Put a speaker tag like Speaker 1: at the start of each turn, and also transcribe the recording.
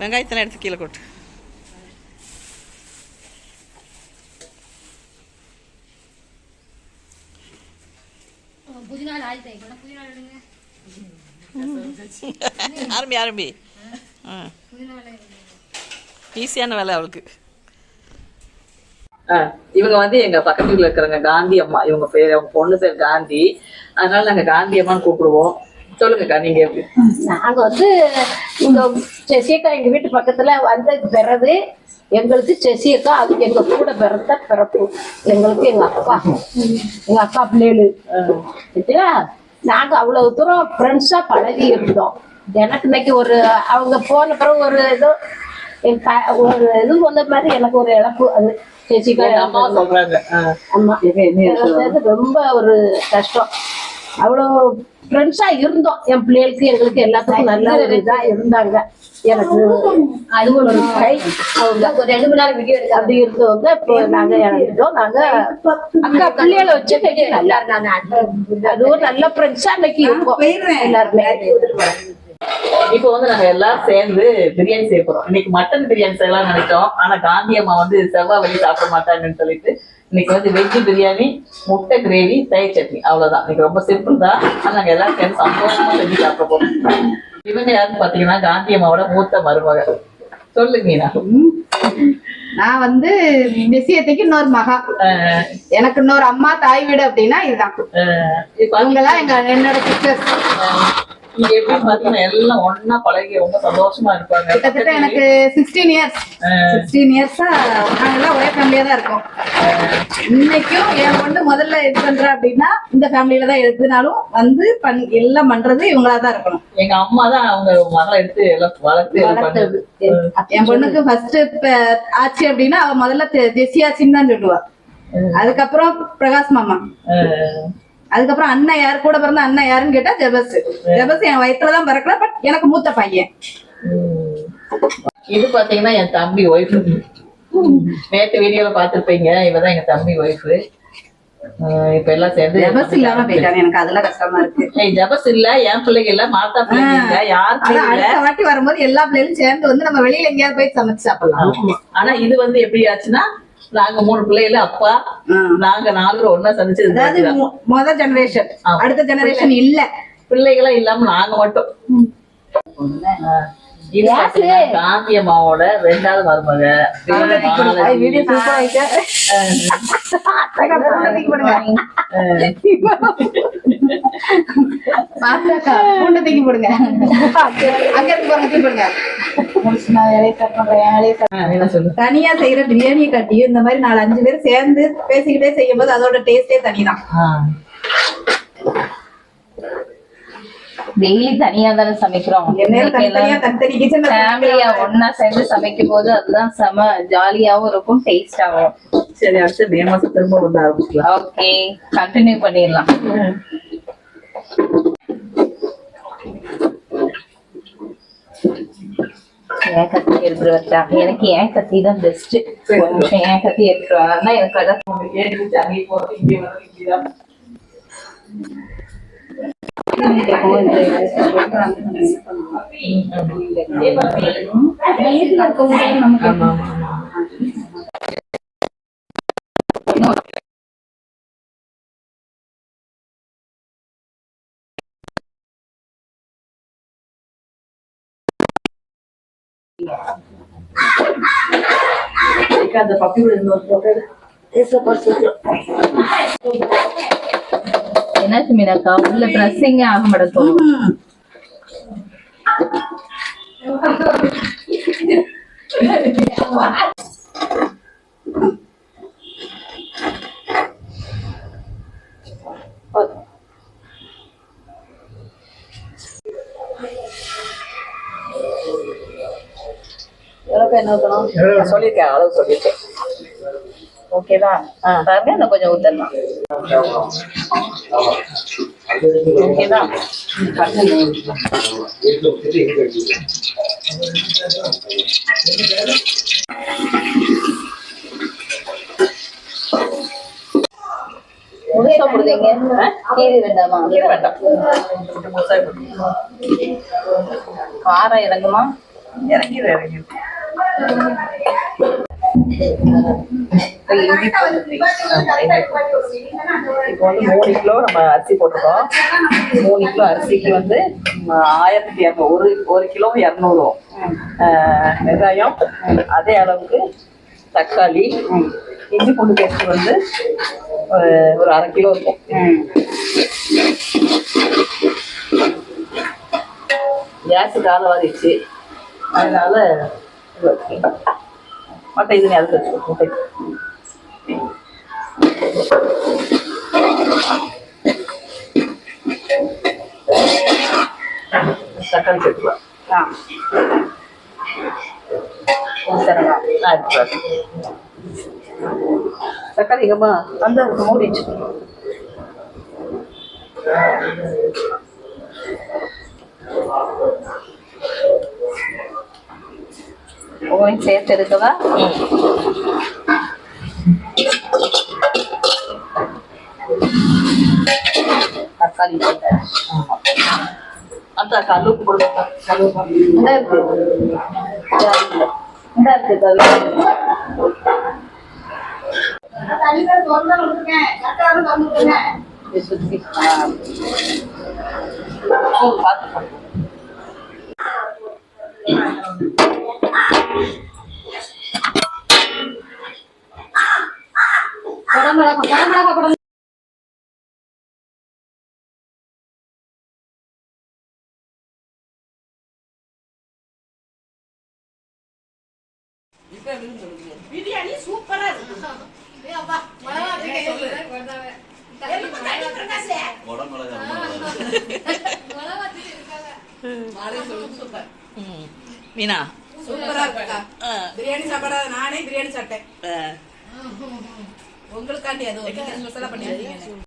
Speaker 1: வெங்காயத்தெல்லாம் எடுத்து கீழே கொட்டு.
Speaker 2: புதினா ஆயில் தேய்க்கணும் புதினா எடுங்க.
Speaker 1: ஆரம்பி ஆரம்பி. ஆ.
Speaker 2: புதினா எடுங்க
Speaker 1: ஈஸியான வேலை அவளுக்கு.
Speaker 3: ஆ, இவங்க வந்து எங்க பக்கத்து வீட்டுல இருக்கிறவங்க காந்தி அம்மா. இவங்க பேர் அவங்க பொண்ணு பேர் காந்தி. அதனால நாங்க காந்தி அம்மான்னு கூப்பிடுவோம். சொல்லுங்கக்கா நீங்க எப்படி?
Speaker 4: நாங்க வந்து இங்க செசியக்கா எங்க வீட்டு பக்கத்துல வந்த பிறகு எங்களுக்கு செசியக்கா அது எங்க கூட பிறந்த பிறப்பு. எங்களுக்கு எங்க அப்பா. எங்க அக்கா பிள்ளைகள்? நாங்க அவ்வளவு தூரம் ஃப்ரெண்ட்ஸா பழகி இருந்தோம். எனக்கு இன்னைக்கு ஒரு அவங்க போன பிறகு ஒரு க- ஒரு இது வந்த மாதிரி எனக்கு ஒரு இழப்பு. அது செசிக்கா
Speaker 3: எங்க அம்மா சொல்றாங்க.
Speaker 4: ஆமா. ரொம்ப ஒரு கஷ்டம். அவ்வளோ ஃப்ரெண்ட்ஸா இருந்தோம். என் பிள்ளைகளுக்கு எங்களுக்கு எல்லாத்துக்கும் நல்ல ஒரு இதா இருந்தாங்க. எனக்கு அது ஒரு கை. அவங்க
Speaker 2: ஒரு ரெண்டு மணி நேரம் வீடியோ
Speaker 4: அப்படி இருந்தவங்க இப்போ நாங்க இறந்துட்டோம். நாங்க அக்கா பிள்ளைகளை வச்சு நல்லா அது ஒரு நல்ல ஃப்ரெண்ட்ஸா இன்னைக்கு இருக்கோம். எல்லாருமே.
Speaker 3: இப்போ வந்து நாங்க எல்லாரும் சேர்ந்து பிரியாணி செய்ய போறோம். இன்னைக்கு மட்டன் பிரியாணி செய்யலாம் நினைச்சோம். ஆனா காந்தி அம்மா வந்து செவ்வாய் வழி சாப்பிட மாட்டாங்கன்னு சொல்லிட்டு இன்னைக்கு வந்து வெஜ் பிரியாணி முட்டை கிரேவி தயிர் சட்னி. அவ்வளவுதான். இன்னைக்கு ரொம்ப சிம்பிள் தான். ஆனா நாங்க எல்லாரும் சேர்ந்து சந்தோஷமா செஞ்சு சாப்பிட போறோம். இவங்க யாருன்னு பாத்தீங்கன்னா காந்தி அம்மாவோட மூத்த மருமக சொல்லுங்க மீனா.
Speaker 5: நான் வந்து விஷயத்துக்கு இன்னொரு மகா. எனக்கு இன்னொரு அம்மா தாய் வீடு அப்படின்னா இதுதான். தான் எங்க என்னோட சிஸ்டர்ஸ்
Speaker 3: இங்க எப்படி பாத்தீங்கன்னா எல்லாம் ஒண்ணா பழகி ரொம்ப சந்தோஷமா இருப்பாங்க.
Speaker 5: கிட்டத்தட்ட எனக்கு சிக்ஸ்டீன் இயர்ஸ் சிக்ஸ்டீன் இயர்ஸா நாங்கெல்லாம் ஒரே ஃபேமிலியா தான் இருக்கோம். இன்னைக்கும் என் பொண்ணு முதல்ல இது பண்ற அப்படின்னா இந்த ஃபேமிலியில தான் எதுனாலும் வந்து பண் எல்லாம் பண்றது இவங்களா தான் இருக்கணும்.
Speaker 3: எங்க அம்மா தான் அவங்க மகளை எடுத்து எல்லாம் வளர்த்து இது பண்ணது.
Speaker 5: என் பொண்ணுக்கு ஃபர்ஸ்ட் ஆச்சு அப்படின்னா அவ முதல்ல தெ- ஜெசி ஆச்சின்னு தான் சொல்லுவா. அதுக்கப்புறம் பிரகாஷ் மாமா. அதுக்கப்புறம் அண்ணன் யார்? கூட பிறந்த அண்ணன் யாருன்னு கேட்டா ஜெபஸ். ஜெபஸ் என் வயிற்றுல தான் பிறக்கல பட் எனக்கு மூத்த பையன்.
Speaker 3: இது பாத்தீங்கன்னா என் தம்பி ஒய்ஃப் நேத்து வீடியோல பாத்திருப்பீங்க இவதான் எங்க தம்பி ஒய்ஃப் இப்ப எல்லாம் சேர்ந்து
Speaker 5: ஜெபஸ் இல்லாம போயிட்டாங்க. எனக்கு அதெல்லாம் கஷ்டமா இருக்கு.
Speaker 3: ஜபஸ் இல்ல என் பிள்ளைங்க இல்ல மாத்தா பிள்ளைங்க இல்ல யார்
Speaker 5: அடுத்த வாட்டி வரும்போது எல்லா பிள்ளைகளும் சேர்ந்து வந்து நம்ம வெளியில எங்கேயாவது போய் சமைச்சு சாப்பிடலாம்.
Speaker 3: ஆனா இது வந்து எப்படி ஆச்சுன்னா நாங்க மூணு பிள்ளைகள அப்பா நாங்க நாலு பேர் ஒன்னா சந்திச்சது
Speaker 5: முத ஜெனரேஷன். அடுத்த ஜெனரேஷன் இல்ல
Speaker 3: பிள்ளைகளா இல்லாம நாங்க மட்டும் காந்தி அம்மாவோட ரெண்டாவது மருமக
Speaker 5: போடுங்க அங்க இருக்கு போடுங்க தனியா செய்யற பிரியாணியை கட்டியும் இந்த மாதிரி நாலு அஞ்சு பேர் சேர்ந்து பேசிக்கிட்டே செய்யும் போது அதோட டேஸ்டே தனிதான்.
Speaker 6: டெய்லி தனியா தானே சமைக்கிறோம். ஃபேமிலியா ஒன்னா சேர்ந்து சமைக்கும் போது அதுதான் செம ஜாலியாவும் இருக்கும் டேஸ்டாவும்
Speaker 3: சரி அடுத்து மே மாசம் திரும்ப வந்து ஆரம்பிக்கலாம்
Speaker 6: ஓகே கண்டினியூ பண்ணிடலாம். ஏன் கத்தி எடுத்துட்டு வரட்டா எனக்கு ஏன் கத்தி தான் பெஸ்ட் ஏன் கத்தி எடுத்துட்டு எனக்கு அதான்
Speaker 3: ஏறிச்சு அங்கேயே போறோம் இங்கே வரோம் இங்கேதான் ஆமா ஆமா ஆமா அந்த பப்பி கூட இன்னொரு photo எடு.
Speaker 6: என்னாச்சு மீனாக்கா உள்ள ட்ரெஸ்ஸிங்கே ஆக மாட்டேன்
Speaker 3: சொல்லியிருக்கேன் அளவு சொல்லியிருக்கேன்.
Speaker 6: ஓகேவா? பாருங்க இன்னும் கொஞ்சம் ஊத்தலாம். ஓகேவா? முழுசா போடுறீங்க? கீரி வேண்டாமா?
Speaker 3: கீரை வேண்டாம்.
Speaker 6: காரம் இறங்குமா?
Speaker 3: இறங்கிடு இறங்கிடு இப்போ வந்து மூணு கிலோ நம்ம அரிசி போட்டிருக்கோம். மூணு கிலோ அரிசிக்கு வந்து ஆயிரத்தி இரநூறு ஒரு ஒரு கிலோ இரநூறு. வெங்காயம் அதே அளவுக்கு தக்காளி இஞ்சி பூண்டு பேஸ்ட் வந்து ஒரு- அரை கிலோ இருக்கும். கேஸ் காலவாரிச்சு அதனால மட்டை இது நீ அதுக்கு வச்சுக்கோ முட்டை தக்காளி சேர்த்துக்கலாம்
Speaker 6: ஆ கொடுத்துறவா
Speaker 3: ஆ, எடுத்துக்கலாம். தக்காளி எங்கம்மா அந்த இருக்கு, மூடி
Speaker 6: உங்களையும் சேர்த்து எடுக்கவா தக்காளி
Speaker 3: அந்த கல்லுப்பு கொடுத்தா
Speaker 6: இந்த இருக்கு இந்த இருக்கு கவி சுத்தி ஆ.
Speaker 3: பார்த்து
Speaker 1: ம். மீனா?
Speaker 5: சூப்பரா இருக்கா? பிரியாணி சாப்பிடாத நானே பிரியாணி சாப்பிட்டேன். உங்களுக்காண்டி அது ஸ்பெஷலா பண்ணிருக்கீங்க